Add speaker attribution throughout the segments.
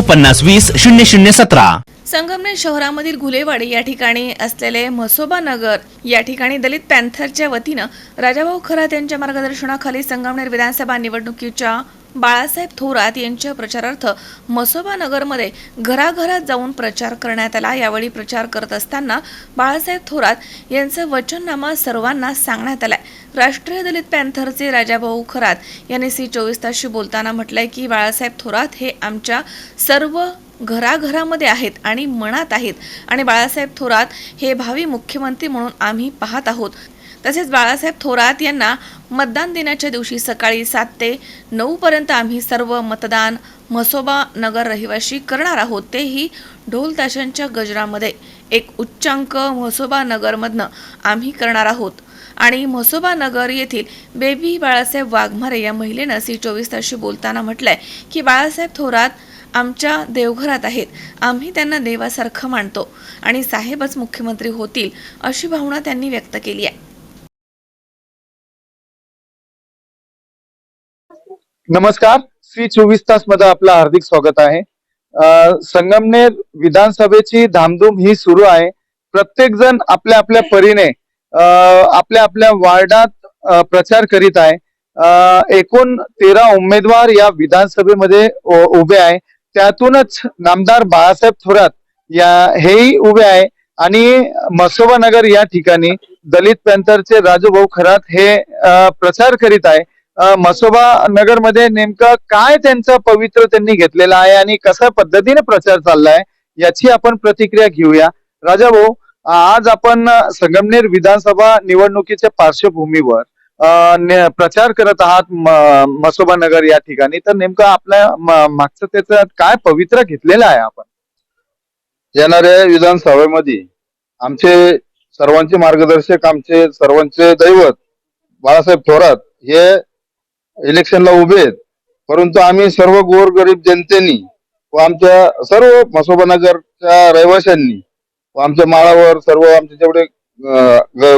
Speaker 1: पन्नास वीस शून्य शून्य सतरा.
Speaker 2: संगमनेर शहरामधील घुलेवाडी या ठिकाणी असलेले म्हसोबा नगर या ठिकाणी दलित पॅन्थरच्या वतीनं राजाभाऊ खरात यांच्या मार्गदर्शनाखाली संगमनेर विधानसभा निवडणुकीच्या बाळासाहेब थोरात यांच्या प्रचारार्थ मसोबा नगरमध्ये घराघरात जाऊन प्रचार करण्यात आला. यावेळी प्रचार करत असताना बाळासाहेब थोरात यांचं वचननामा सर्वांना सांगण्यात आलाय. राष्ट्रीय दलित पॅन्थरचे राजाभाऊ खरात यांनी सी चोवीस तासशी बोलताना म्हटलंय की बाळासाहेब थोरात हे आमच्या सर्व घराघरामध्ये आहेत आणि मनात आहेत. आणि बाळासाहेब थोरात हे भावी मुख्यमंत्री म्हणून आम्ही पाहत आहोत. तसेच बाळासाहेब थोरात यांना मतदान दिनाच्या दिवशी सकाळी सात ते नऊ पर्यंत आम्ही सर्व मतदान म्हसोबा नगर रहिवाशी करणार आहोत. तेही ढोल ताशांच्या गजरामध्ये. एक उच्चांक म्हसोबा नगरमधनं आम्ही करणार आहोत. आणि म्हसोबा नगर येथील बेबी बाळासाहेब वाघमारे या महिलेनं सी चोवीस तासशी बोलताना म्हटलंय की बाळासाहेब थोरात आमच्या देवघरात आहेत. आम्ही त्यांना देवासारखं मानतो आणि साहेबच मुख्यमंत्री होतील अशी भावना त्यांनी व्यक्त केली आहे.
Speaker 3: नमस्कार. श्री चोवीस तासमध्ये आपलं हार्दिक स्वागत आहे. संगमनेर विधानसभेची धामधूम ही सुरू आहे. प्रत्येक जण आपल्या आपल्या परीने आपल्या आपल्या वार्डात प्रचार करीत आहे. एकूण तेरा उमेदवार या विधानसभेमध्ये उभे आहे. त्यातूनच नामदार बाळासाहेब थोरात या हेही उभे आहे. आणि मसोबा नगर या ठिकाणी दलित पॅन्थरचे राजूभाऊ खरात हे प्रचार करीत आहे. मसोबा नगरमध्ये नेमकं काय त्यांचं पवित्र त्यांनी घेतलेलं आहे आणि कशा पद्धतीने प्रचार चाललाय याची आपण प्रतिक्रिया घेऊया. राजा भाऊ आज आपण संगमनेर विधानसभा निवडणुकीच्या पार्श्वभूमीवर प्रचार करत आहात मसोबा नगर या ठिकाणी. तर नेमकं आपल्या मागचं त्याचं काय पवित्र घेतलेलं आहे आपण?
Speaker 4: येणाऱ्या विधानसभेमध्ये आमचे सर्वांचे मार्गदर्शक आमचे सर्वांचे दैवत बाळासाहेब थोरात हे इलेक्शनला उभे आहेत. परंतु आम्ही सर्व गोरगरीब जनतेनी व आमच्या सर्व मसोबानगरच्या रहिवाशांनी आमच्या माळावर सर्व आमचे जेवढे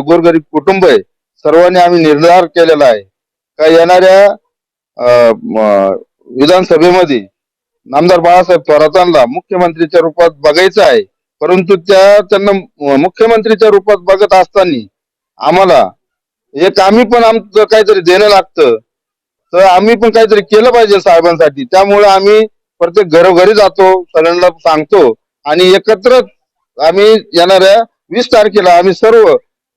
Speaker 4: गोरगरीब कुटुंब आहे सर्वांनी आम्ही निर्धार केलेला आहे. का येणाऱ्या विधानसभेमध्ये नामदार बाळासाहेब थोरातांना मुख्यमंत्रीच्या रूपात बघायचं आहे परंतु त्या त्यांना मुख्यमंत्रीच्या रूपात बघत असताना आम्हाला एक आम्ही पण आमचं काहीतरी देणं लागतं तर आम्ही पण काहीतरी केलं पाहिजे साहेबांसाठी. त्यामुळे आम्ही प्रत्येक घरोघरी जातो सगळ्यांना सांगतो आणि एकत्रच आम्ही येणाऱ्या वीस तारखेला आम्ही सर्व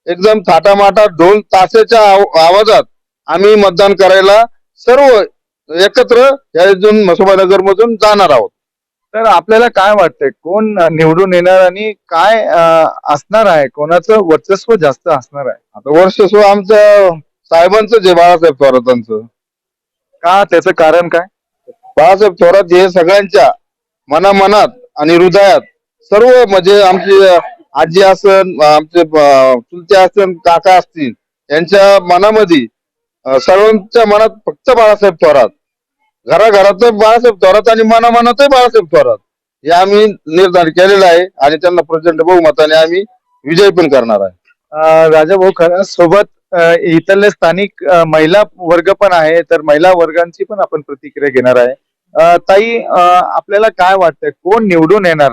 Speaker 4: एकदम थाटामाटा ढोल ताशाच्या आव- आवाजात आम्ही मतदान करायला सर्व एकत्र या इथून मसोबानगर मधून जाणार आहोत.
Speaker 3: तर आपल्याला काय वाटतंय? कोण निवडून येणार आणि काय असणार आहे? कोणाचं वर्चस्व जास्त असणार आहे?
Speaker 4: आता वर्षस्व आमच्या साहेबांचं जे बाळासाहेब थोरातांचं.
Speaker 3: का? त्याचं कारण काय?
Speaker 4: बाळासाहेब थोरात हे सगळ्यांच्या मनामनात आणि हृदयात सर्व म्हणजे आमची आजी असन आमचे चुलते असन काका असतील यांच्या मनामध्ये सर्वांच्या मनात फक्त बाळासाहेब थोरात. घराघरात बाळासाहेब थोरात आणि मनामनातही बाळासाहेब थोरात. हे आम्ही निर्धार केलेलं आहे आणि त्यांना प्रचंड बहुमताने आम्ही विजय पण करणार आहे.
Speaker 3: राजा भाऊ खरा सोबत इथले स्थानिक महिला वर्ग पण आहे तर महिला वर्गांची पण आपण प्रतिक्रिया घेणार आहे. ताई आपल्याला काय वाटतंय? कोण निवडून येणार?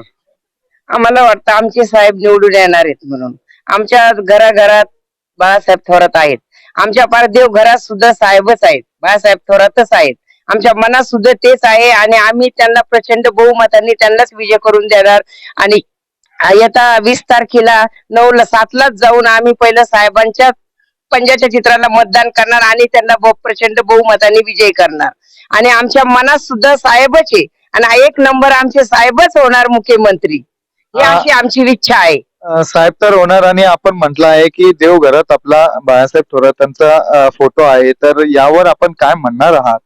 Speaker 5: आम्हाला वाटतं आमचे साहेब निवडून येणार आहेत म्हणून. आमच्या घराघरात बाळासाहेब थोरात आहेत. आमच्या पारदेव घरात सुद्धा साहेबच आहेत. बाळासाहेब थोरातच आहेत. आमच्या मनात सुद्धा तेच आहे आणि आम्ही त्यांना प्रचंड बहुमतांनी त्यांनाच विजय करून देणार आणि येता वीस तारखेला नऊ ला सातलाच जाऊन आम्ही पहिलं साहेबांच्या पंजाच्या चित्राला मतदान करणार आणि त्यांना प्रचंड बहुमताने विजय करणार. आणि आमच्या मनात सुद्धा साहेबच आहे. आणि एक नंबर आमचे साहेबच होणार मुख्यमंत्री. ही
Speaker 3: आ-
Speaker 5: अशी आमची इच्छा आहे.
Speaker 3: अं, साहेब तर होणार आणि आपण म्हटलं आहे की देवघरात आपला बाळासाहेब थोरातांचा फोटो आहे तर यावर आपण काय म्हणणार आहात?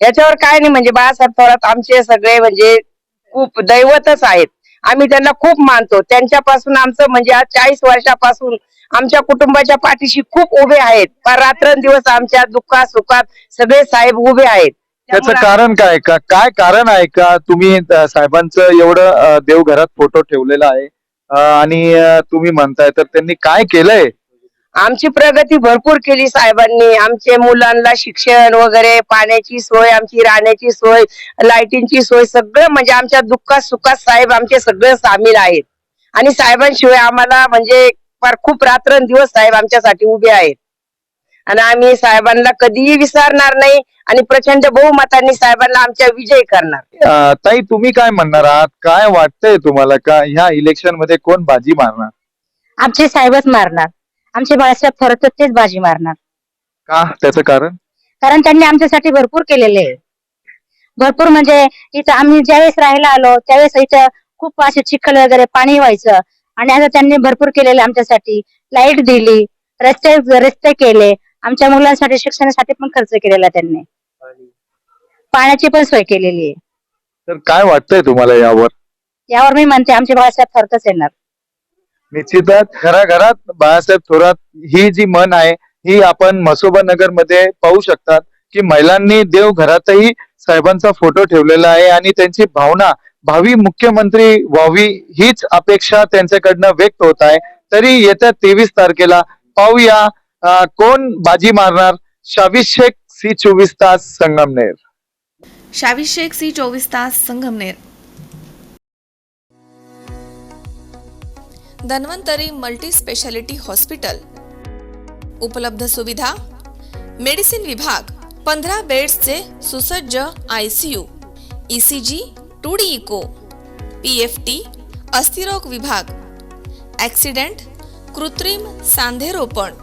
Speaker 5: याच्यावर काय नाही म्हणजे बाळासाहेब थोरात आमचे सगळे म्हणजे खूप दैवतच आहेत. आम्ही त्यांना खूप मानतो. त्यांच्यापासून आमचं म्हणजे आज चाळीस वर्षापासून आमच्या कुटुंबाच्या पाठीशी खूप उभे आहेत. फार रात्रंदिवस आमच्या दुःखात सुखात सगळे साहेब उभे आहेत.
Speaker 3: त्याचं कारण काय? का काय कारण आहे का? तुम्ही साहेबांचं एवढं देवघरात फोटो ठेवलेला आहे आणि तुम्ही म्हणताय तर त्यांनी काय केलंय?
Speaker 5: आमची प्रगती भरपूर केली साहेबांनी. आमचे मुलांना शिक्षण वगैरे पाण्याची सोय आमची राहण्याची सोय लाईटींची सोय सगळं म्हणजे आमच्या दुःखात सुखात साहेब आमचे सगळे सामील आहेत. आणि साहेबांशिवाय आम्हाला म्हणजे फार खूप रात्रंदिवस साहेब आमच्यासाठी उभे आहेत. आणि आम्ही साहेबांना कधीही विसरणार नाही आणि प्रचंड बहुमतांनी साहेबांना आमच्या विजय करणार.
Speaker 3: ताई तुम्ही काय म्हणणार आहात? काय वाटतंय तुम्हाला? का ह्या इलेक्शनमध्ये कोण बाजी मारणार?
Speaker 6: आमचे साहेबच मारणार. आमचे बाळासाहेब थोरात तेच बाजी मारणार.
Speaker 3: का? त्याचं कारण?
Speaker 6: कारण त्यांनी आमच्यासाठी भरपूर केलेले आहे. भरपूर म्हणजे इथं आम्ही ज्यावेळेस राहायला आलो त्यावेळेस इथं खूप असे चिखल वगैरे पाणी व्हायचं आणि आता त्यांनी भरपूर केलेले आमच्यासाठी. लाइट दिली रस्ते रस्ते केले. आमच्या मुलांसाठी शिक्षणासाठी पण खर्च केलेला त्यांनी. पाण्याची पण सोय केलेली आहे.
Speaker 3: तर काय वाटतंय तुम्हाला यावर?
Speaker 6: यावर मी म्हणते आमचे बाळासाहेब थोरातच येणार.
Speaker 3: निश्चितच घराघरात बाळासाहेब थोरात ही जी मन आहे ही आपण मसोबा नगरमध्ये पाहू शकतात की महिलांनी देव घरातही साहेबांचा फोटो ठेवलेला आहे आणि त्यांची भावना भावी मुख्यमंत्री व्हावी हीच अपेक्षा त्यांच्याकडनं व्यक्त होत आहे. तरी येत्या तेवीस तारखेला पाहूया कोण बाजी मारणार? शावीस शेख सी चोवीस तास संगमनेर.
Speaker 2: शावी शेख सी चोवीस तास Sangamner. Dhanvantari multi speciality hospital. उपलब्ध सुविधा? मेडिसिन विभाग पंधरा बेड्सचे सुसज्ज I C U. E C G two D echo. P F T अस्थिरोग विभाग. ॲक्सिडेंट कृत्रिम सांधेरोपण.